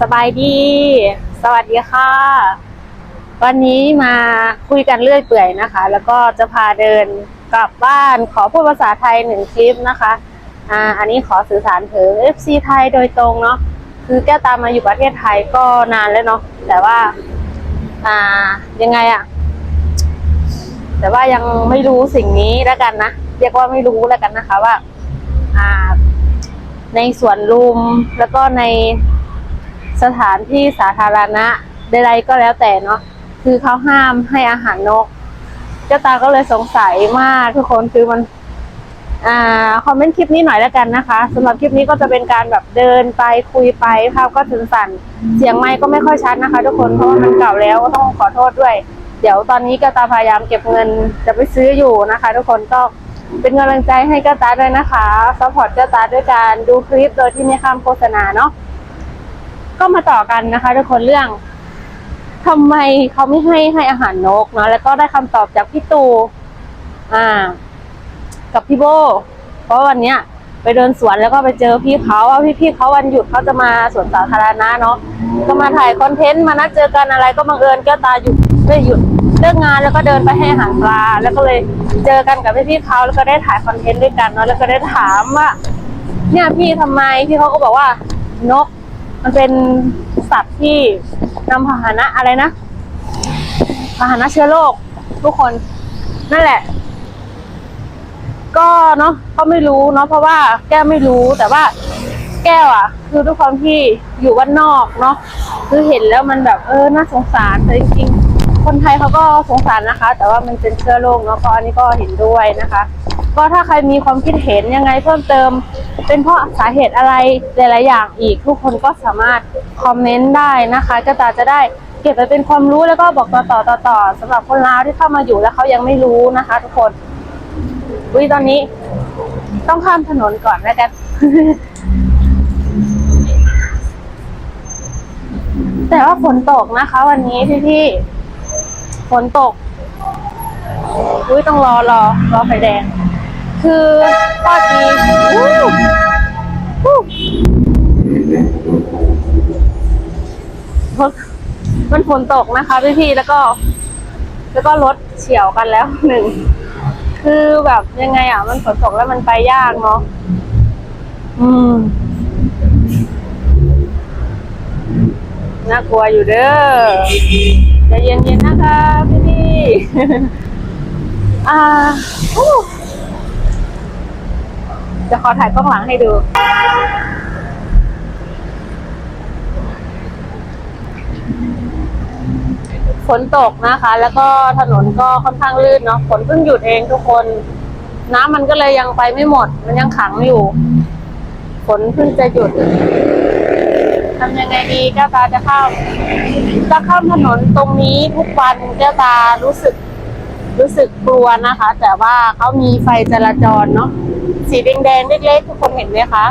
สบายดี สวัสดีค่ะ วันนี้มาคุยกันเรื่อยเปื่อยนะคะ แล้วก็จะพาเดินกลับบ้านขอพูดภาษาไทยหนึ่งคลิปนะคะอ่าอันนี้ขอสื่อสารถึง FC ไทยโดยตรงเนาะคือแก้วตามมาอยู่ประเทศไทยก็นานแล้วเนาะแต่ว่า อ่ายังไงอะแต่ว่ายังไม่รู้สิ่งนี้แล้วกันนะเรียกว่าไม่รู้แล้วกันนะคะว่า อ่า ในสวนลุมแล้วก็ใน สถานที่สาธารณะใดๆก็แล้วแต่เนาะคือเขาห้ามให้อาหารนก เจ้าตาก็เลยสงสัยมากทุกคนคือมันอ่าคอมเมนต์คลิปนี้หน่อยแล้วกันนะคะสำหรับคลิปนี้ก็จะเป็นการแบบเดินไปคุยไปภาพก็ถึงสั่น เสียงไมค์ก็ไม่ค่อยชัดนะคะ ทุกคนเพราะว่ามันเก่าแล้วก็ต้องขอโทษด้วย เดี๋ยวตอนนี้ก็ตาพยายามเก็บเงินจะไปซื้ออยู่นะคะ ทุกคนก็เป็นกำลังใจให้เจ้าตาด้วยนะคะซัพพอร์ตเจ้าตาด้วยการดูคลิปโดยที่ไม่ข้ามโฆษณาเนาะ ก็มาต่อกันนะคะทุกคนเรื่องทำไมเขาไม่ให้ให้อาหารนกเนาะแล้วก็ได้คำตอบจากพี่ตูอ่า กับพี่โบเพราะวันเนี้ยไปเดินสวนแล้วก็ไปเจอพี่เขาว่าพี่พี่เขาวันหยุดเขาจะมาสวนสาธารณะเนาะก็มาถ่ายคอนเทนต์มานัดเจอกันอะไรก็บังเอิญแก้วตาหยุดได้หยุดเลิกงานแล้วก็เดินไปให้อาหารปลา แล้วก็เลยเจอกันกับพี่พี่เขาแล้วก็ได้ถ่ายคอนเทนต์ด้วยกันเนาะแล้วก็ได้ถามว่าเนี่ยพี่ทำไมพี่เขาก็บอกว่านก มันเป็นสัตว์ที่นำพาหนะอะไรนะพาหนะเชื้อโรคทุกคนนั่นแหละ ก็เนาะก็ไม่รู้เนาะเพราะว่าแก้วไม่รู้แต่ว่าแก้วอะ คือด้วยความที่อยู่บ้านนอกเนาะคือเห็นแล้วมันแบบเออน่าสงสารแต่จริงๆคนไทยเขาก็สงสารนะคะ แต่ว่ามันเป็นเชื้อโรคเนาะก็อันนี้ก็เห็นด้วยนะคะ ก็ถ้าใครมีความคิดเห็นยังไงเพิ่มเติม เป็นเพราะสาเหตุอะไรหลายๆอย่างอีก ทุกคนก็สามารถคอมเมนต์ได้นะคะก็ตาจะได้เก็บไปเป็นความรู้แล้วก็บอกต่อๆต่อๆสำหรับคนลาวที่เข้ามาอยู่แล้วเขายังไม่รู้นะคะ ทุกคนอุ้ยตอนนี้ ต้องข้ามถนนก่อนแล้วกันแต่ว่าฝนตกนะคะ วันนี้พี่พี่ๆฝนตกอุ้ยต้องรอรอรอไฟแดง คือข้อดีอู้อู้รถมันฝนตกนะคะพี่พี่ๆแล้วก็ แล้วก็รถเฉียวกันแล้วหนึ่ง คือแบบยังไงอะ มันฝนตกแล้วมันไปยากเนาะอืมน่ากลัวอยู่เด้อใจเย็นๆนะคะพี่พี่ๆอ่าอู้ จะขอถ่ายกล้องหลังให้ดู ฝนตกนะคะ แล้วก็ถนนก็ค่อนข้างลื่นเนาะฝนเพิ่งหยุดเองทุกคน น้ำมันก็เลยยังไปไม่หมด มันยังขังอยู่ฝนเพิ่งจะหยุดทำยังไงดีแก้วตาจะข้ามจะข้ามถนนตรงนี้ทุกวันแก้วตารู้สึกรู้สึกกลัวนะคะ แต่ว่าเขามีไฟจราจรเนาะ สีแดงๆเล็กๆทุกคนเห็นไหมคะ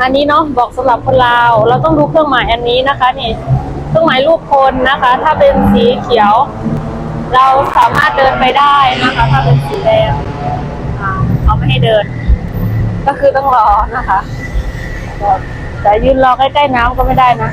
อันนี้เนาะบอกสำหรับคนลาว เราต้องดูเครื่องหมายอันนี้นะคะ นี่เครื่องหมายรูปคนนะคะ ถ้าเป็นสีเขียว เราสามารถเดินไปได้นะคะ ถ้าเป็นสีแดงเขาไม่ให้เดิน ก็คือต้องรอนะคะแต่ยืนรอใกล้ๆน้ำก็ไม่ได้นะ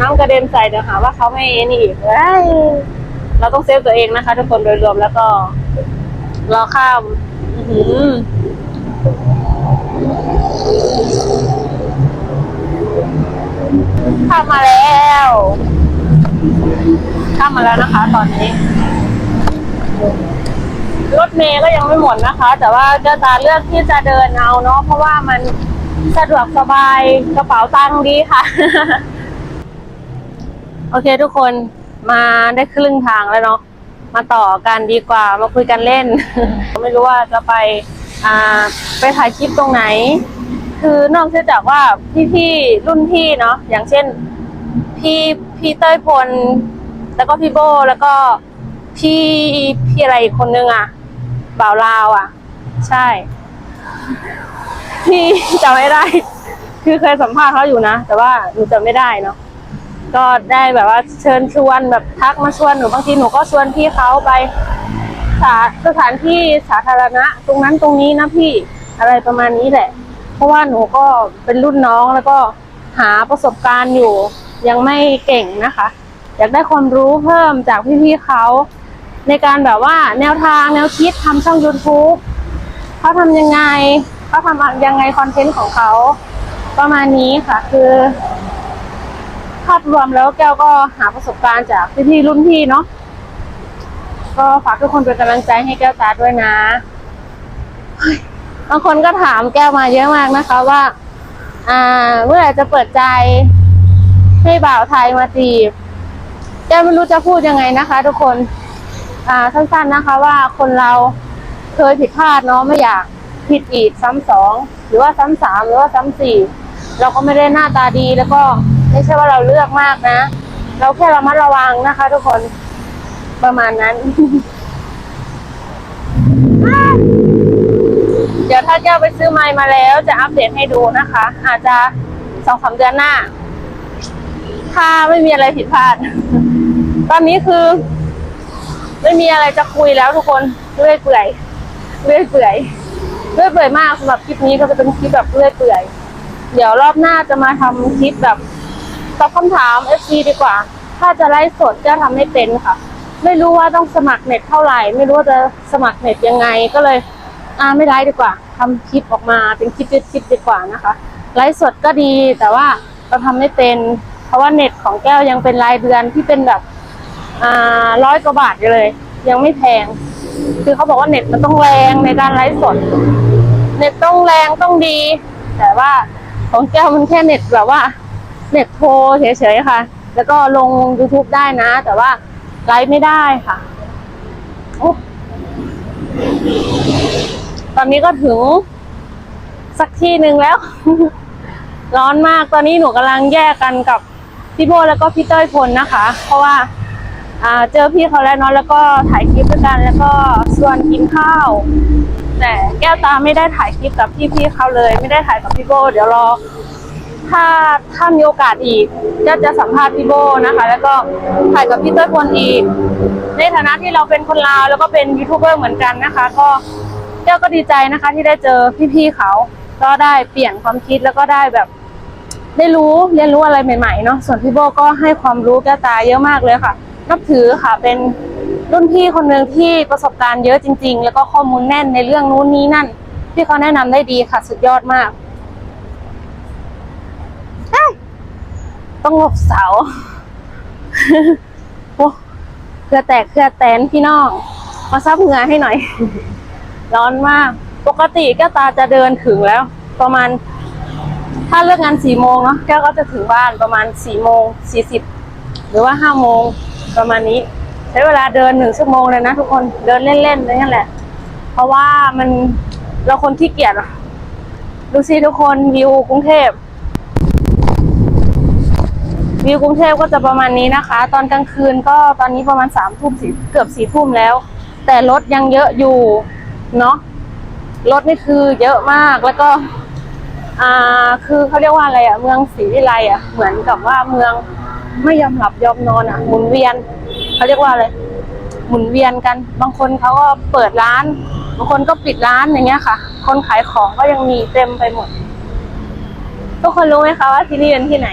น้ำกระเด็นใส่เดี๋ยวหาว่าเขาไม่นี่อีกเอ้ยเราต้องเซฟตัวเองนะคะ ทุกคนโดยรวมแล้วก็ รอข้าม หือข้ามาแล้วข้ามมาแล้วนะคะ ตอนนี้ รถเมย์ก็ยังไม่หมดนะคะ แต่ว่าเจ้าตาเลือกที่จะเดินเอาเนาะเพราะว่ามันสะดวกสบายกระเป๋าตังค์ดีค่ะ โอเคทุกคนมาได้ครึ่งทางแล้วเนาะ มาต่อกันดีกว่ามาคุยกันเล่น ไม่รู้ว่าจะไปอ่าไปถ่ายคลิปตรงไหน คือนอกจากว่าพี่ๆรุ่นพี่เนาะอย่างเช่นพี่พี่เต้ยพล แล้วก็พี่โบแล้วก็พี่พี่อะไรอีกคนนึงอะบ่าวลาวอะใช่ พี่จำไม่ได้ คือเคยสัมภาษณ์เขาอยู่นะ แต่ว่าหนูจำไม่ได้เนาะ ก็ได้แบบว่าเชิญชวนแบบทักมาชวนหนูบางทีหนูก็ชวนพี่เขาไปสาสถานที่สาธารณะ ตรงนั้นตรงนี้นะพี่อะไรประมาณนี้แหละ เพราะว่าหนูก็เป็นรุ่นน้องแล้วก็หาประสบการณ์อยู่ยังไม่เก่งนะคะ อยากได้ความรู้เพิ่มจากพี่ๆเขาในการแบบว่าแนวทางแนวคิดทำช่อง YouTube เขาทำยังไงเขาทำยังไงคอนเทนต์ของเขาประมาณนี้ค่ะ คือ ภาพรวมแล้วแก้วก็หาประสบการณ์จากพี่ๆรุ่นพี่เนาะก็ฝากทุกคนเป็นกำลังใจให้แก้วตาด้วยนะบางคนก็ถามแก้วมาเยอะมากนะคะว่า อ่า เมื่อไหร่จะเปิดใจ ให้บ่าวไทยมาจีบแก้วไม่รู้จะพูดยังไงนะคะ ทุกคน อ่าสั้นๆนะคะ ว่าคนเราเคยผิดพลาดเนาะไม่อยากผิดอีกซ้ำสองหรือว่าซ้ำสามหรือว่าซ้ำสี่เราก็ไม่ได้หน้าตาดีแล้วก็ ไม่ใช่ว่าเราเลือกมากนะ เราแค่ระมัดระวังนะคะ ทุกคนประมาณนั้น เดี๋ยวถ้าแก้วไปซื้อไม้มาแล้ว จะอัปเดตให้ดูนะคะ อาจจะสองสามเดือนหน้า ถ้าไม่มีอะไรผิดพลาด ตอนนี้คือ ไม่มีอะไรจะคุยแล้วทุกคนเรื่อยเปื่อยเรื่อยเปื่อยเรื่อยเปื่อยมากสำหรับคลิปนี้ก็จะเป็นคลิปแบบเรื่อยเปื่อย เดี๋ยวรอบหน้าจะมาทำคลิปแบบ ตอบคำถาม FC ดีกว่า ถ้าจะไลฟ์สดจะทำไม่เป็นค่ะ ไม่รู้ว่าต้องสมัครเน็ตเท่าไหร่ ไม่รู้ว่าจะสมัครเน็ตยังไงก็เลย อ่าไม่ไลฟ์ดีกว่าทำคลิปออกมาเป็นคลิปคลิปดีกว่านะคะไลฟ์สดก็ดีแต่ว่าเราทำไม่เป็น เพราะว่าเน็ตของแก้วยังเป็นรายเดือนที่เป็นแบบอ่าร้อยกว่าบาทอยู่เลย ยังไม่แพง คือเขาบอกว่าเน็ตมันต้องแรงในการไลฟ์สด เน็ตต้องแรงต้องดี แต่ว่าของแก้วมันแค่เน็ตแบบว่า เน็ตโทรเฉยๆค่ะ แล้วก็ลง YouTube ได้นะ แต่ว่าไลฟ์ไม่ได้ค่ะอตอนนี้ก็ถึง สักที่หนึ่งแล้ว ร้อนมากตอนนี้หนูกำลังแยกกันกับพี่โบแล้วก็พี่เต้ยพลนะคะ เพราะว่าอ่าเจอพี่เขาแล้วเนาะแล้วก็ถ่ายคลิปด้วยกัน แล้วก็ชวนกินข้าว แต่แก้วตาไม่ได้ถ่ายคลิปกับพี่ๆเขาเลย ไม่ได้ถ่ายกับพี่โบเดี๋ยวรอ ถ้าถ้ามีโอกาสอีกก็จะสัมภาษณ์พี่โบนะคะ แล้วก็ถ่ายกับพี่เต้ยพลอีก ในฐานะที่เราเป็นคนลาวแล้วก็เป็นยูทูบเบอร์เหมือนกันนะคะ ก็แก้วก็ดีใจนะคะที่ได้เจอพี่ๆเขา ก็ได้เปลี่ยนความคิดแล้วก็ได้แบบ ได้รู้เรียนรู้อะไรใหม่ๆเนาะส่วนพี่โบก็ให้ความรู้แก้ตาเยอะมากเลยค่ะ นับถือค่ะเป็นรุ่นพี่คนหนึ่งที่ประสบการณ์เยอะจริง ๆ แล้วก็ข้อมูลแน่นในเรื่องนู้นนี้นั่น ที่เขาแนะนำได้ดีค่ะสุดยอดมากเอ้ย ต้องหลบเสาโอ้เครือแตกเครือแตนพี่น้องมาซับเหงื่อให้หน่อย ร้อนมาก ปกติก้วตาจะเดินถึงแล้ว ประมาณ ถ้าเลิกงานสี่โมงเนาะแก้วก็จะถึงบ้านประมาณสี่โมงสี่สิบหรือว่าห้าโมงประมาณนี้ ใช้เวลาเดินหนึ่งชั่วโมงเลยนะทุกคนเดินเล่นๆนั่นแหละ เพราะว่ามันเราคนที่เกียจอะดูสิทุกคนวิวกรุงเทพ วิวกรุงเทพก็จะประมาณนี้นะคะ ตอนกลางคืนก็ตอนนี้ประมาณสามทุ่มสี่เกือบสี่ทุ่มแล้ว แต่รถยังเยอะอยู่เนาะรถนี่คือเยอะมากแล้วก็ อ่าคือเขาเรียกว่าอะไรอะเมืองศรีวิไลอะเหมือนกับว่าเมืองไม่ยอมหลับยอมนอนอะหมุนเวียนเขาเรียกว่าอะไรหมุนเวียนกัน บางคนเขาก็เปิดร้าน บางคนก็ปิดร้านอย่างเงี้ยค่ะ คนขายของก็ยังมีเต็มไปหมดทุกคนรู้ไหมคะว่าที่นี่เป็นที่ไหน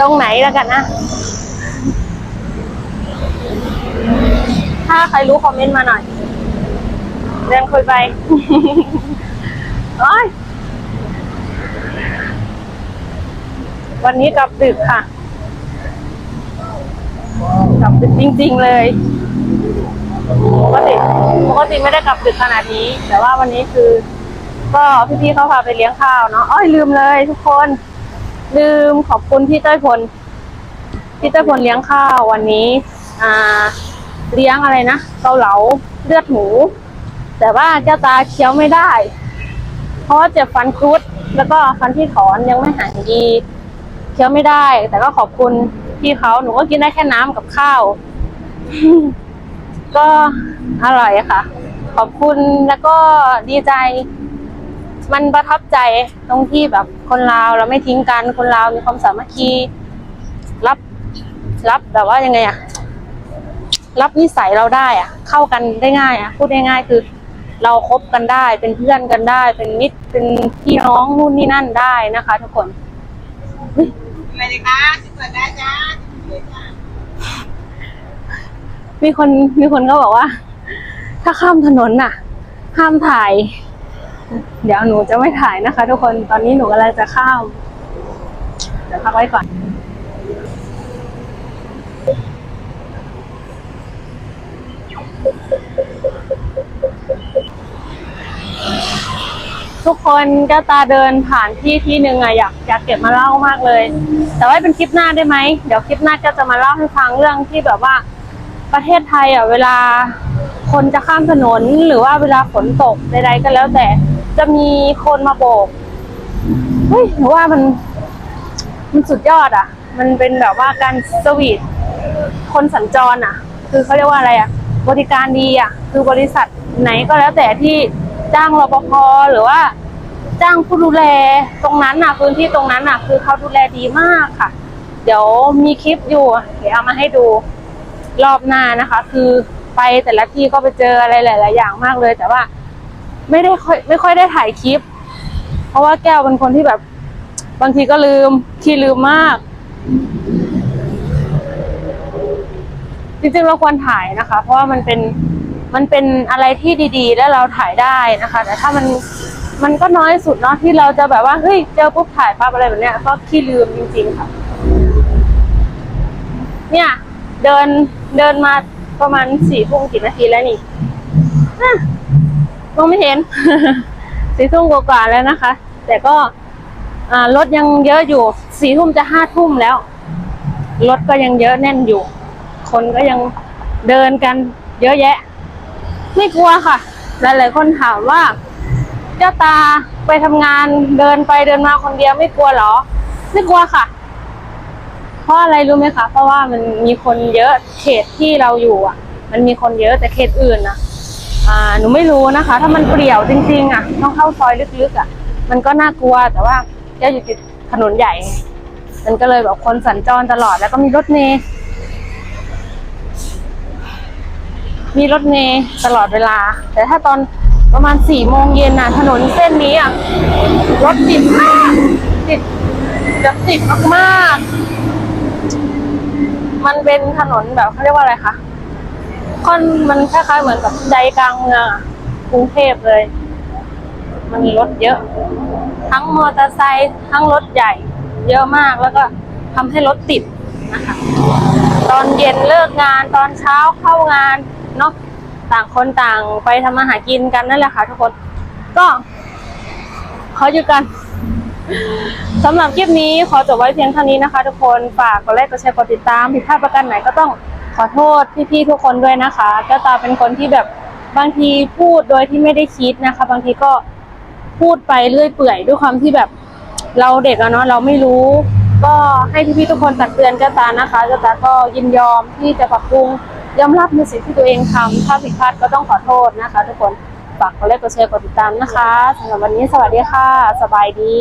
ตรงไหนแล้วกันนะ ถ้าใครรู้คอมเมนต์มาหน่อย เดินคุยไปโอ้ยวันนี้กลับดึกค่ะกลับดึกจริง ๆ เลยปกติปกติไม่ได้กลับดึกขนาดนี้ แต่ว่าวันนี้คือ ก็พี่ๆเขาพาไปเลี้ยงข้าวเนาะอ้อยลืมเลยทุกคน ลืมขอบคุณพี่เต้ยพลพี่เต้ยพลเลี้ยงข้าววันนี้ อ่า เลี้ยงอะไรนะเกาเหลาเลือดหมู แต่ว่าแก้วตาเคี้ยวไม่ได้ เพราะว่าเจ็บฟันครุด แล้วก็ฟันที่ถอนยังไม่หายดีเคี้ยวไม่ได้ แต่ก็ขอบคุณพี่เขาหนูก็กินได้แค่น้ำกับข้าว ก็อร่อยค่ะ ขอบคุณแล้วก็ดีใจ มันประทับใจตรงที่แบบคนลาวเราไม่ทิ้งกันคนลาวมีความสามัคคีรับรับแบบว่ายังไงอะรับนิสัยเราได้อะเข้ากันได้ง่ายอะพูดง่ายๆคือ เราคบกันได้เป็นเพื่อนกันได้ เป็นมิตรเป็นพี่น้องนู่นนี่นั่นได้นะคะ ทุกคนเฮ้ยเลยคะเปิดได้จ้าเปิดจ้ามีคนมีคนก็บอกว่า ถ้าข้ามถนนน่ะ ห้ามถ่าย เดี๋ยวหนูจะไม่ถ่ายนะคะ ทุกคนตอนนี้หนูกำลังจะข้ามเดี๋ยวพักไว้ก่อนทุกคนก็ตาเดินผ่านที่ที่หนึ่งอะอยากอยากเก็บมาเล่ามากเลย แต่ว่าเป็นคลิปหน้าได้ไหมเดี๋ยวคลิปหน้าก็จะมาเล่าให้ฟังเรื่องที่แบบว่าประเทศไทยอะเวลาคนจะข้ามถนนหรือว่าเวลาฝนตกใดๆก็แล้วแต่ จะมีคนมาโบกเฮ้ยหนูว่ามันมันสุดยอดอะ มันเป็นแบบว่าการสวีทคนสัญจรอะ คือเขาเรียกว่าอะไรอะ บริการดีอะ คือบริษัทไหนก็แล้วแต่ที่จ้างรปภหรือว่า จ้างผู้ดูแลตรงนั้นน่ะพื้นที่ตรงนั้นน่ะ คือเขาดูแลดีมากค่ะ เดี๋ยวมีคลิปอยู่ เดี๋ยวเอามาให้ดูรอบหน้านะคะ คือไปแต่ละที่ก็ไปเจออะไรหลาย ๆ อย่างมากเลยแต่ว่า ไม่ได้ค่อยไม่ค่อยได้ถ่ายคลิป เพราะว่าแก้วเป็นคนที่แบบ บางทีก็ลืมขี้ลืมมาก จริงๆเราควรถ่ายนะคะ เพราะว่ามันเป็นมันเป็นอะไรที่ดีๆ แล้วเราถ่ายได้นะคะ แต่ถ้ามันมันก็น้อยสุดเนาะที่เราจะแบบว่าเฮ้ยเจอปุ๊บถ่ายปั๊บอะไรแบบเนี้ยก็ขี้ลืมจริงๆค่ะ เนี่ย เดินเดินมาประมาณสี่ทุ่มกี่นาทีแล้วนี่อะ มองไม่เห็น สี่ทุ่มกว่าๆแล้วนะคะ แต่ก็รถยังเยอะอยู่สี่ทุ่มจะห้าทุ่มแล้ว รถก็ยังเยอะแน่นอยู่ คนก็ยังเดินกันเยอะแยะ ไม่กลัวค่ะ หลายๆคนถามว่า เจ้าตาไปทำงานเดินไปเดินมาคนเดียวไม่กลัวหรอ ไม่กลัวค่ะ เพราะอะไรรู้ไหมคะ เพราะว่ามันมีคนเยอะเขตที่เราอยู่อะ มันมีคนเยอะแต่เขตอื่นนะ อ่าหนูไม่รู้นะคะ ถ้ามันเปลี่ยวจริงๆอะต้องเข้าซอยลึกๆอะ มันก็น่ากลัวแต่ว่าแก้วอยู่ติดถนนใหญ่ มันก็เลยแบบคนสัญจรตลอดแล้วก็มีรถเมล์มีรถเมล์ตลอดเวลา แต่ถ้าตอนประมาณสี่โมงเย็นน่ะ ถนนเส้นนี้อะรถติดมากติดแบบติดมากๆมันเป็นถนนแบบเขาเรียกว่าอะไรคะ ค่อนมันคล้ายๆเหมือนกับใจกลางเมืองกรุงเทพเลย มันรถเยอะ ทั้งมอเตอร์ไซค์ทั้งรถใหญ่ เยอะมากแล้วก็ทำให้รถติดนะคะตอนเย็นเลิกงานตอนเช้าเข้างานเนาะต่างคนต่างไปทำมาหากินกันนั่นแหละค่ะทุกคน ก็ขออยู่กันสำหรับคลิปนี้ขอจบไว้เพียงเท่านี้นะคะ ทุกคนฝากกดไลค์กดแชร์กดติดตามผิดพลาดประการไหนก็ต้อง ขอโทษพี่ๆทุกคนด้วยนะคะก้วตาเป็นคนที่แบบบางทีพูดโดยที่ไม่ได้คิดนะคะ บางทีก็พูดไปเรื่อยเปื่อยด้วยความที่แบบเราเด็กอะเนาะเราไม่รู้ ก็ให้พี่ๆทุกคนตักเตือนก้วตานะคะก้วตาก็ยินยอมที่จะปรับปรุงยอมรับในสิ่งที่ตัวเองทำถ้าผิดพลาดก็ต้องขอโทษนะคะ ทุกคนฝากกดไลค์กดแชร์กดติดตามนะคะสำหรับวันนี้สวัสดีค่ะ สบายดี